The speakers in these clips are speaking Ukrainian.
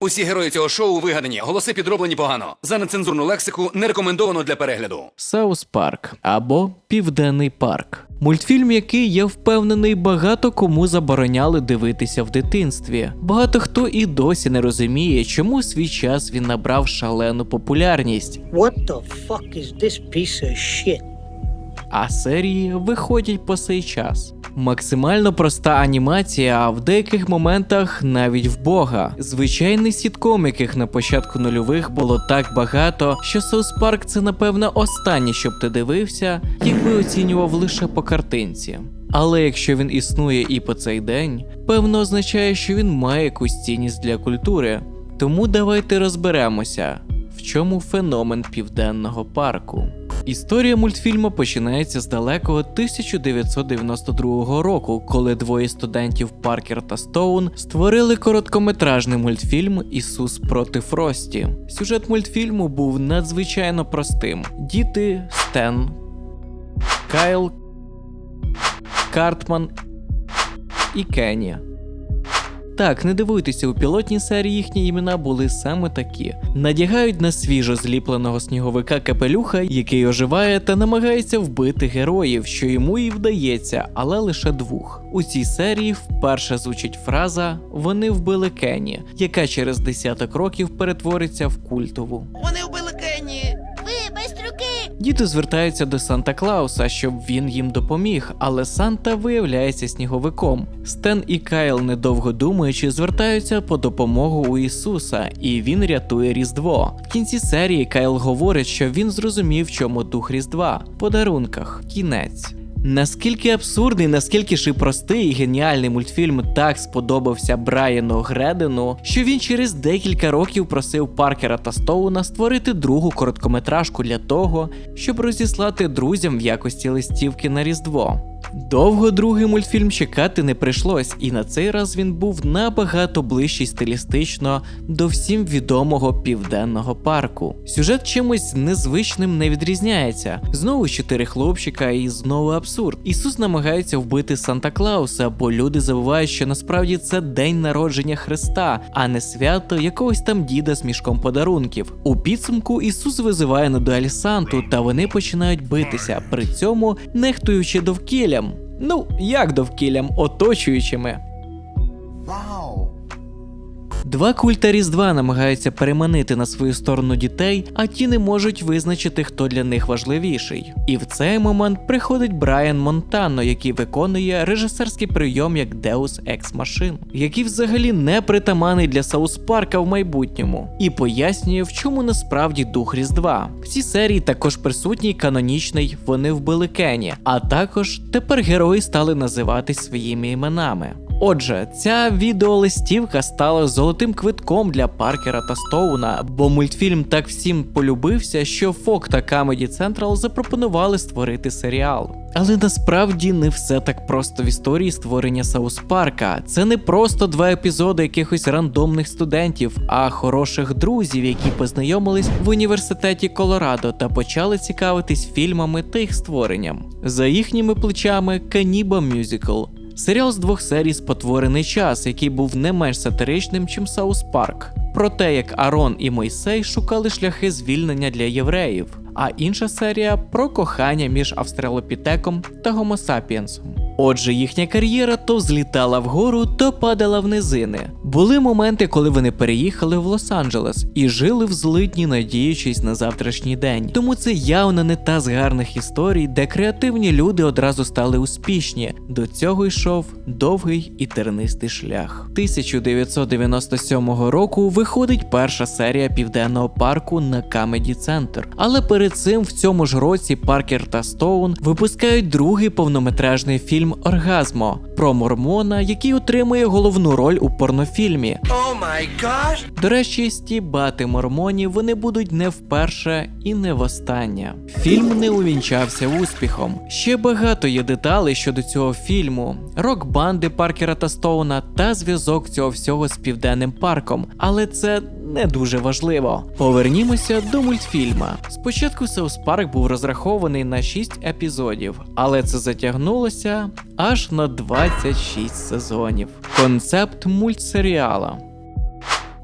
Усі герої цього шоу вигадані, голоси підроблені погано. За нецензурну лексику не рекомендовано для перегляду. Саус Парк або Південний парк. Мультфільм, який я впевнений, багато кому забороняли дивитися в дитинстві. Багато хто і досі не розуміє, чому свій час він набрав шалену популярність, What the fuck is this piece of shit? а серії виходять по сей час. Максимально проста анімація, а в деяких моментах навіть в Бога. Звичайний сітком, яких на початку нульових було так багато, що Соус Парк це напевно останнє, щоб ти дивився, якби оцінював лише по картинці. Але якщо він існує і по цей день, певно означає, що він має якусь цінність для культури. Тому давайте розберемося, в чому феномен південного парку. Історія мультфільму починається з далекого 1992 року, коли двоє студентів Паркер та Стоун створили короткометражний мультфільм Ісус проти Фрості. Сюжет мультфільму був надзвичайно простим: діти Стен, Кайл, Картман і Кенні. Так, не дивуйтеся, у пілотній серії їхні імена були саме такі: надягають на свіжо зліпленого сніговика капелюха, який оживає та намагається вбити героїв, що йому і вдається, але лише двох. У цій серії вперше звучить фраза Вони вбили Кенні, яка через десяток років перетвориться в культову. Вони вбили! Діти звертаються до Санта Клауса, щоб він їм допоміг, але Санта виявляється сніговиком. Стен і Кайл, недовго думаючи, звертаються по допомогу у Ісуса, і він рятує Різдво. В кінці серії Кайл говорить, що він зрозумів, в чому дух Різдва подарунках. Кінець. Наскільки абсурдний, наскільки ж і простий і геніальний мультфільм так сподобався Брайану Гредену, що він через декілька років просив Паркера та Стоуна створити другу короткометражку для того, щоб розіслати друзям в якості листівки на Різдво. Довго другий мультфільм чекати не прийшлось, і на цей раз він був набагато ближчий стилістично до всім відомого південного парку. Сюжет чимось незвичним не відрізняється. Знову чотири хлопчика і знову абсурд. Ісус намагається вбити Санта Клауса, бо люди забувають, що насправді це день народження Христа, а не свято якогось там діда з мішком подарунків. У підсумку Ісус визиває на дуель Санту, та вони починають битися, при цьому нехтуючи довкіллям. Ну, як довкіллям, оточуючими. Два культа Різдва намагаються переманити на свою сторону дітей, а ті не можуть визначити, хто для них важливіший. І в цей момент приходить Брайан Монтано, який виконує режисерський прийом як Deus Ex Machina, який взагалі не притаманий для Саус Парка в майбутньому, і пояснює, в чому насправді дух Різдва. В цій серії також присутній канонічний Вони вбили Кені, а також тепер герої стали називатись своїми іменами. Отже, ця відеолистівка стала золотим квитком для Паркера та Стоуна, бо мультфільм так всім полюбився, що Фок та Comedy Central запропонували створити серіал. Але насправді не все так просто в історії створення Саус Парка. Це не просто два епізоди якихось рандомних студентів, а хороших друзів, які познайомились в університеті Колорадо та почали цікавитись фільмами та їх створенням. За їхніми плечами Каніба Мюзикл. Серіал з двох серій Спотворений час, який був не менш сатиричним, чим Саус Парк. Про те, як Арон і Мойсей шукали шляхи звільнення для євреїв, а інша серія про кохання між австралопітеком та гомосапіенсом. Отже, їхня кар'єра то злітала вгору, то падала в низини. Були моменти, коли вони переїхали в Лос-Анджелес і жили в злидні, надіючись на завтрашній день. Тому це явно не та з гарних історій, де креативні люди одразу стали успішні. До цього йшов довгий і тернистий шлях. 1997 року виходить перша серія південного парку на Comedy Center. Але перед цим в цьому ж році Паркер та Стоун випускають другий повнометражний фільм Оргазмо про мормона, який отримує головну роль у порнофільмі. Гаш! До речі, стібати мормонів вони будуть не вперше і не востаннє. Фільм не увінчався успіхом. Ще багато є деталей щодо цього фільму: рок банди Паркера та Стоуна та зв'язок цього всього з південним парком. Але це не дуже важливо. Повернімося до мультфільма. Спочатку Саус Парк був розрахований на 6 епізодів, але це затягнулося аж на 26 сезонів. Концепт мультсеріала.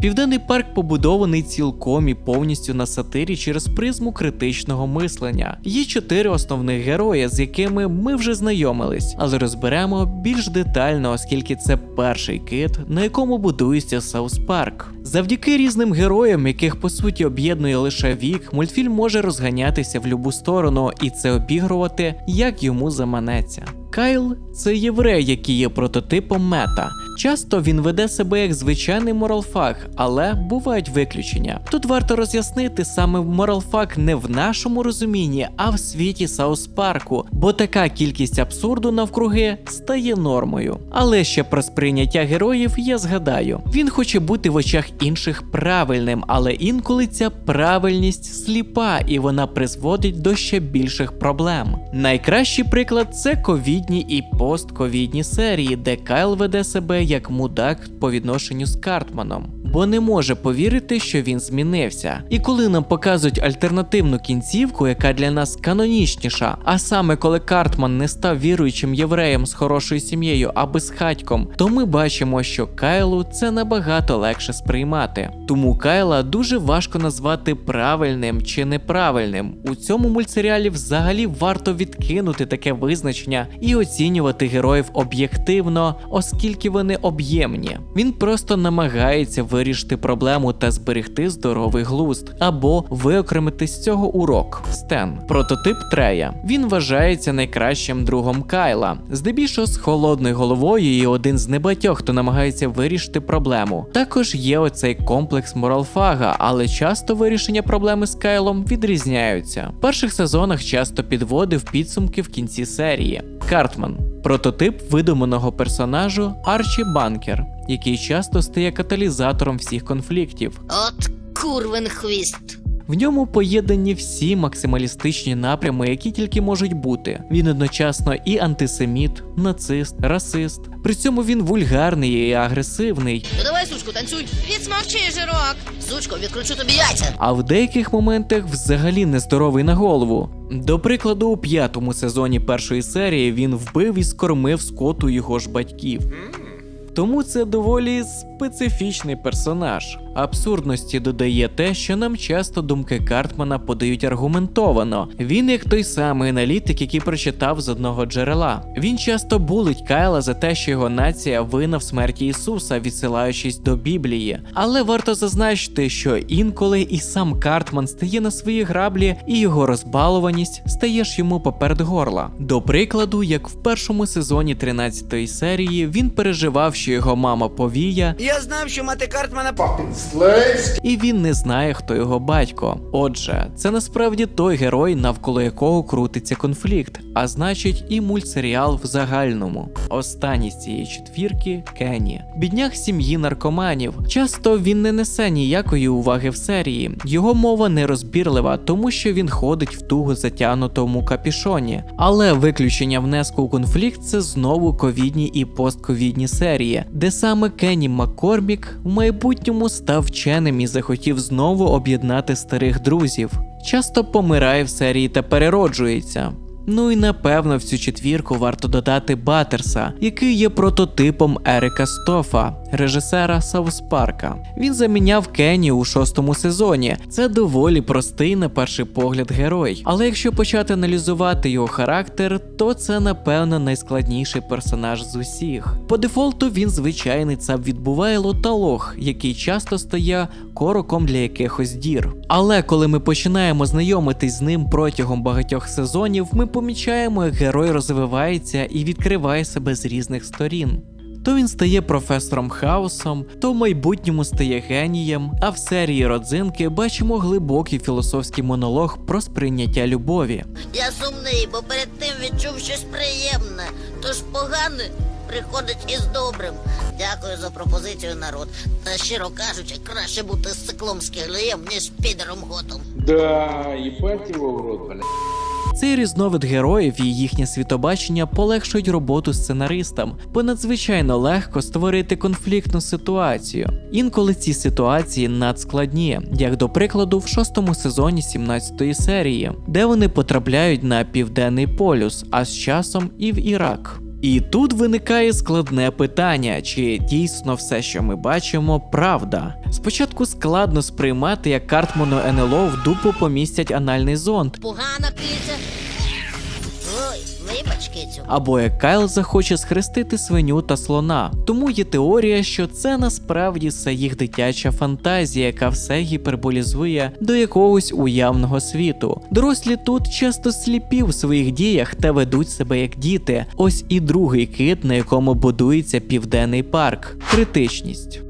Південний парк побудований цілком і повністю на сатирі через призму критичного мислення. Є чотири основних герої, з якими ми вже знайомились, але розберемо більш детально, оскільки це перший кит, на якому будується Саус Парк. Завдяки різним героям, яких по суті об'єднує лише вік, мультфільм може розганятися в любу сторону і це обігрувати, як йому заманеться. Кайл це єврей, який є прототипом мета. Часто він веде себе як звичайний моралфаг, але бувають виключення. Тут варто роз'яснити саме моралфаг не в нашому розумінні, а в світі Саус Парку, бо така кількість абсурду навкруги стає нормою. Але ще про сприйняття героїв я згадаю. Він хоче бути в очах інших правильним, але інколи ця правильність сліпа і вона призводить до ще більших проблем. Найкращий приклад це ковідні і постковідні серії, де Кайл веде себе як мудак по відношенню з Картманом. Бо не може повірити, що він змінився. І коли нам показують альтернативну кінцівку, яка для нас канонічніша, а саме коли Картман не став віруючим євреєм з хорошою сім'єю, а безхатьком, то ми бачимо, що Кайлу це набагато легше сприймати. Тому Кайла дуже важко назвати правильним чи неправильним. У цьому мультсеріалі взагалі варто відкинути таке визначення і оцінювати героїв об'єктивно, оскільки вони об'ємні. Він просто намагається вирішити проблему та зберегти здоровий глузд, або виокремити з цього урок. Стен прототип Трея. Він вважається найкращим другом Кайла, здебільшого з холодною головою і один з небагатьох, хто намагається вирішити проблему. Також є оцей комплекс моралфага, але часто вирішення проблеми з Кайлом відрізняються. В перших сезонах часто підводив підсумки в кінці серії. Картман прототип видуманого персонажу Арчі Банкер, який часто стає каталізатором всіх конфліктів. От курвен хвіст. В ньому поєднані всі максималістичні напрями, які тільки можуть бути. Він одночасно і антисеміт, нацист, расист. При цьому він вульгарний і агресивний, Ну давай, сучку, танцюй. Відсмовчи, жирок. Сучко, відкручу тобі яйця. а в деяких моментах взагалі нездоровий на голову. До прикладу, у п'ятому сезоні першої серії він вбив і скормив скоту його ж батьків. Тому це доволі специфічний персонаж. Абсурдності додає те, що нам часто думки Картмана подають аргументовано. Він як той самий аналітик, який прочитав з одного джерела. Він часто булить Кайла за те, що його нація винна в смерті Ісуса, відсилаючись до Біблії. Але варто зазначити, що інколи і сам Картман стає на свої граблі, і його розбалуваність стає ж йому поперед горла. До прикладу, як в першому сезоні 13-ї серії він переживав, що його мама повія, Я знав, що мати Картмана і він не знає, хто його батько. Отже, це насправді той герой, навколо якого крутиться конфлікт, а значить, і мультсеріал в загальному. Останній з цієї четвірки Кенні. Бідняк сім'ї наркоманів. Часто він не несе ніякої уваги в серії. Його мова нерозбірлива, тому що він ходить в туго затягнутому капішоні. Але виключення внеску у конфлікт це знову ковідні і постковідні серії, де саме Кенні Маккормік в майбутньому став вченим і захотів знову об'єднати старих друзів. Часто помирає в серії та перероджується. Ну і напевно в цю четвірку варто додати Батерса, який є прототипом Ерика Стофа, режисера Саус Парка. Він заміняв Кенні у шостому сезоні. Це доволі простий на перший погляд герой. Але якщо почати аналізувати його характер, то це напевно найскладніший персонаж з усіх. По дефолту він звичайний цап відбувайло та який часто стає короком для якихось дір. Але коли ми починаємо знайомитись з ним протягом багатьох сезонів, ми помічаємо, як герой розвивається і відкриває себе з різних сторін. То він стає професором хаосом, то в майбутньому стає генієм, а в серії родзинки бачимо глибокий філософський монолог про сприйняття любові. Я сумний, бо перед тим відчув щось приємне. Тож погане приходить із добрим. Дякую за пропозицію, народ. Та щиро кажучи, краще бути з циклом скелеєм, ніж підером готом. Да, ебать его в рот, блядь. Цей різновид героїв і їхнє світобачення полегшують роботу сценаристам, бо надзвичайно легко створити конфліктну ситуацію. Інколи ці ситуації надскладні, як до прикладу, в шостому сезоні 17-ї серії, де вони потрапляють на південний полюс, а з часом і в Ірак. І тут виникає складне питання, чи дійсно все, що ми бачимо, правда. Спочатку складно сприймати, як Картману НЛО в дупу помістять анальний зонд, Погана киця. Або як Кайл захоче схрестити свиню та слона. Тому є теорія, що це насправді все їх дитяча фантазія, яка все гіперболізує до якогось уявного світу. Дорослі тут часто сліпі в своїх діях та ведуть себе як діти. Ось і другий кит, на якому будується південний парк критичність.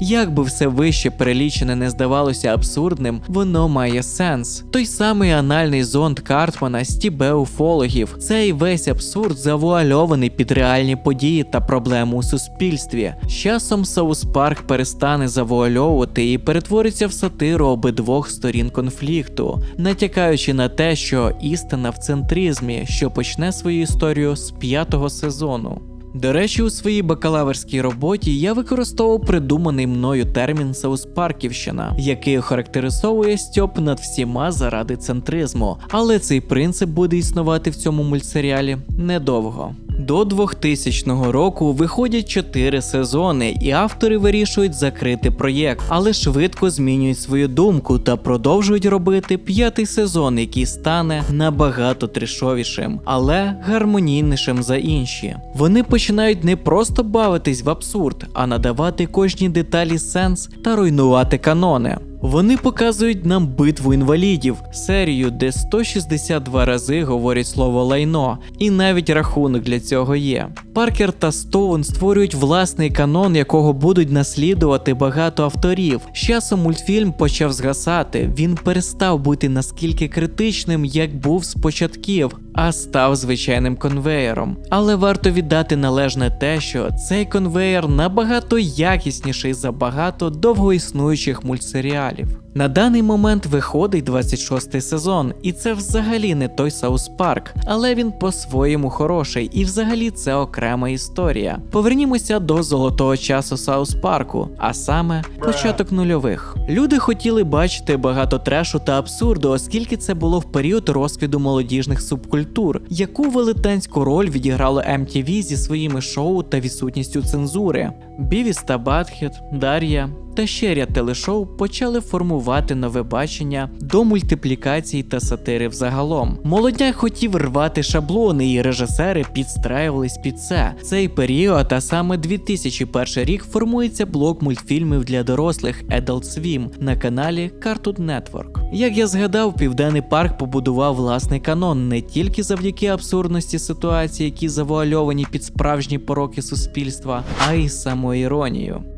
Як би все вище перелічене не здавалося абсурдним, воно має сенс. Той самий анальний зонд Картмана стібе уфологів. Цей весь абсурд завуальований під реальні події та проблеми у суспільстві. З часом Саус Парк перестане завуальовувати і перетвориться в сатиру обидвох сторін конфлікту, натякаючи на те, що істина в центризмі, що почне свою історію з п'ятого сезону. До речі, у своїй бакалаврській роботі я використовував придуманий мною термін Сауспарківщина, який охарактеризовує стьоп над всіма заради центризму. Але цей принцип буде існувати в цьому мультсеріалі недовго. До 2000 року виходять 4 сезони, і автори вирішують закрити проєкт, але швидко змінюють свою думку та продовжують робити п'ятий сезон, який стане набагато трешовішим, але гармонійнішим за інші. Вони починають не просто бавитись в абсурд, а надавати кожній деталі сенс та руйнувати канони. Вони показують нам битву інвалідів, серію, де 162 рази говорять слово лайно, і навіть рахунок для цього є. Паркер та Стоун створюють власний канон, якого будуть наслідувати багато авторів. З часом мультфільм почав згасати. Він перестав бути наскільки критичним, як був з початків, а став звичайним конвеєром. Але варто віддати належне те, що цей конвеєр набагато якісніший за багато довгоіснуючих мультсеріалів. На даний момент виходить 26 сезон, і це взагалі не той Саус Парк, але він по-своєму хороший, і взагалі це окрема історія. Повернімося до золотого часу Саус Парку, а саме початок нульових. Люди хотіли бачити багато трешу та абсурду, оскільки це було в період розквіду молодіжних субкультур, яку велетенську роль відіграло MTV зі своїми шоу та відсутністю цензури. Бівіс та Батхет, Дар'я та ще ряд телешоу почали формувати нове бачення до мультиплікації та сатири взагалом. Молодняк хотів рвати шаблони, і режисери підстраювались під це. Цей період, а саме 2001 рік, формується блок мультфільмів для дорослих Adult Swim на каналі Cartoon Network. Як я згадав, Південний парк побудував власний канон не тільки завдяки абсурдності ситуації, які завуальовані під справжні пороки суспільства, а й самоіронію.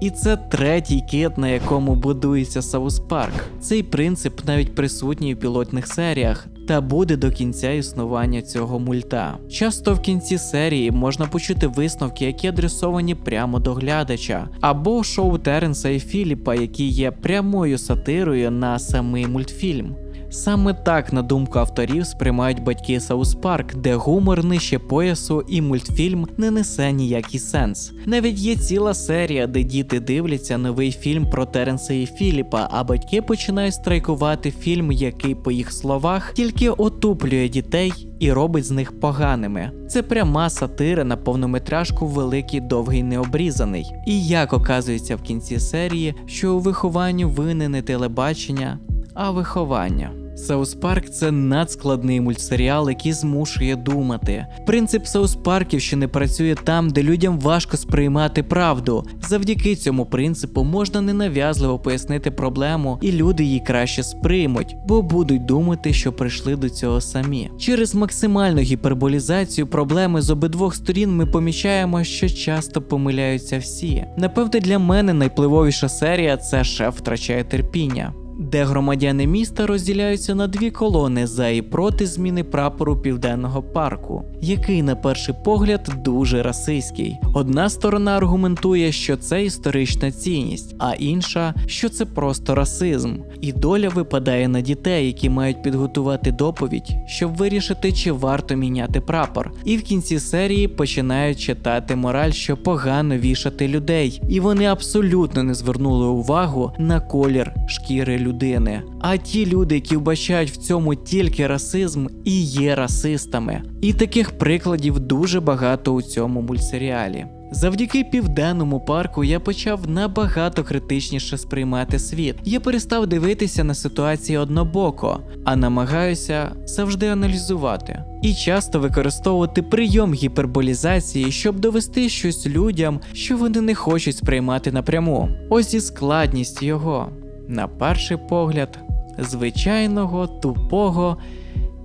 І це третій кит, на якому будується Саус Парк. Цей принцип навіть присутній у пілотних серіях. Та буде до кінця існування цього мульта. Часто в кінці серії можна почути висновки, які адресовані прямо до глядача, або шоу Теренса і Філіпа, які є прямою сатирою на самий мультфільм. Саме так, на думку авторів, сприймають батьки Саус Парк, де гумор нижче поясу і мультфільм не несе ніякий сенс. Навіть є ціла серія, де діти дивляться новий фільм про Теренса і Філіпа, а батьки починають страйкувати фільм, який, по їх словах, тільки отуплює дітей і робить з них поганими. Це пряма сатира на повнометражку великий довгий необрізаний. І як оказується в кінці серії, що у вихованню винне не телебачення, а виховання. Саус Парк це надскладний мультсеріал, який змушує думати. Принцип Саус Парківщини працює там, де людям важко сприймати правду. Завдяки цьому принципу можна ненав'язливо пояснити проблему, і люди її краще сприймуть, бо будуть думати, що прийшли до цього самі. Через максимальну гіперболізацію проблеми з обидвох сторін ми помічаємо, що часто помиляються всі. Напевне, для мене найпливовіша серія це шеф втрачає терпіння де громадяни міста розділяються на дві колони за і проти зміни прапору південного парку, який на перший погляд дуже расистський. Одна сторона аргументує, що це історична цінність, а інша, що це просто расизм. І доля випадає на дітей, які мають підготувати доповідь, щоб вирішити, чи варто міняти прапор. І в кінці серії починають читати мораль, що погано вішати людей, і вони абсолютно не звернули увагу на колір шкіри людини. А ті люди, які вбачають в цьому тільки расизм, і є расистами. І таких прикладів дуже багато у цьому мультсеріалі. Завдяки південному парку я почав набагато критичніше сприймати світ. Я перестав дивитися на ситуації однобоко, а намагаюся завжди аналізувати і часто використовувати прийом гіперболізації, щоб довести щось людям, що вони не хочуть сприймати напряму. Ось і складність його, на перший погляд, звичайного, тупого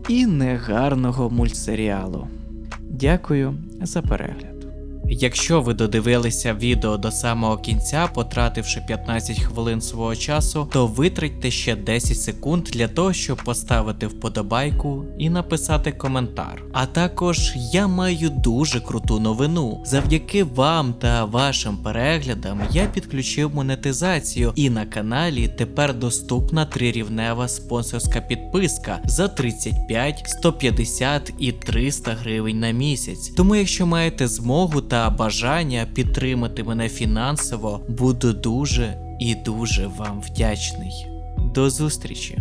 і негарного мультсеріалу. Дякую за перегляд. Якщо ви додивилися відео до самого кінця, потративши 15 хвилин свого часу, то витратьте ще 10 секунд для того, щоб поставити вподобайку і написати коментар. А також я маю дуже круту новину. Завдяки вам та вашим переглядам я підключив монетизацію, і на каналі тепер доступна трирівнева спонсорська підписка за 35, 150 і 300 гривень на місяць. Тому, якщо маєте змогу та бажання підтримати мене фінансово, буду дуже і дуже вам вдячний. До зустрічі!